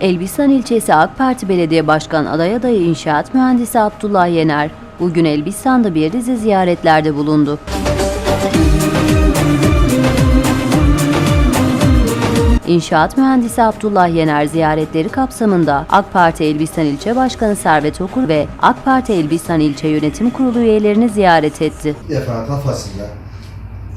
Elbistan ilçesi AK Parti Belediye Başkan aday adayı İnşaat Mühendisi Abdullah Yener, bugün Elbistan'da bir dizi ziyaretlerde bulundu. İnşaat Mühendisi Abdullah Yener ziyaretleri kapsamında AK Parti Elbistan İlçe Başkanı Servet Okur ve AK Parti Elbistan İlçe Yönetim Kurulu üyelerini ziyaret etti. bir defa kafasında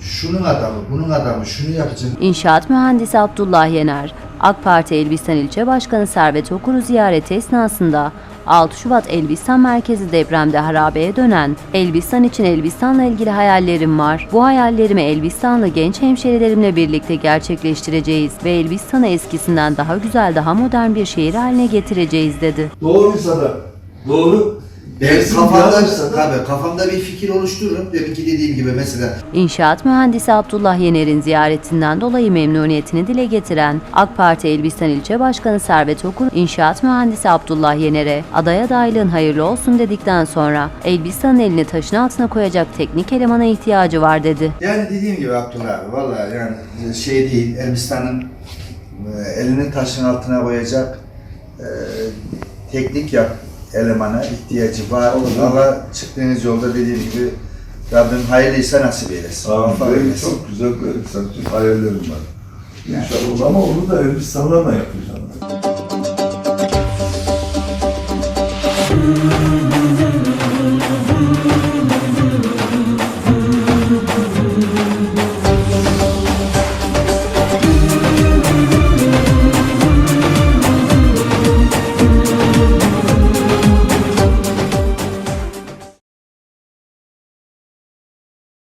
şunun adamı, bunun adamı, şunu yapacağım. İnşaat Mühendisi Abdullah Yener, AK Parti Elbistan İlçe Başkanı Servet Okur'u ziyareti esnasında 6 Şubat Elbistan merkezi depremde harabeye dönen Elbistan için Elbistan'la ilgili hayallerim var. Bu hayallerimi Elbistanlı genç hemşerilerimle birlikte gerçekleştireceğiz ve Elbistan'ı eskisinden daha güzel, daha modern bir şehir haline getireceğiz dedi. Doğruysa da doğru. Ben Kesin kafamda, tabii, kafamda bir fikir oluştururum. Deminki dediğim gibi mesela İnşaat mühendisi Abdullah Yener'in ziyaretinden dolayı memnuniyetini dile getiren AK Parti Elbistan İlçe Başkanı Servet Okur, İnşaat mühendisi Abdullah Yener'e aday adaylığın hayırlı olsun dedikten sonra Elbistan'ın elini taşın altına koyacak teknik elemana ihtiyacı var dedi. yani dediğim gibi Abdullah abi vallahi yani şey değil Elbistan'ın e, elini taşın altına koyacak e, teknik yap elemana ihtiyacı var. Allah çıktığınız yolda dediğim gibi Rabbim hayırlıysa nasip eylesin. Muvaffak benim çok güzel böyle sanatçı hayallerim var. İnşallah ama onu da Elbistan'la da yapacağım.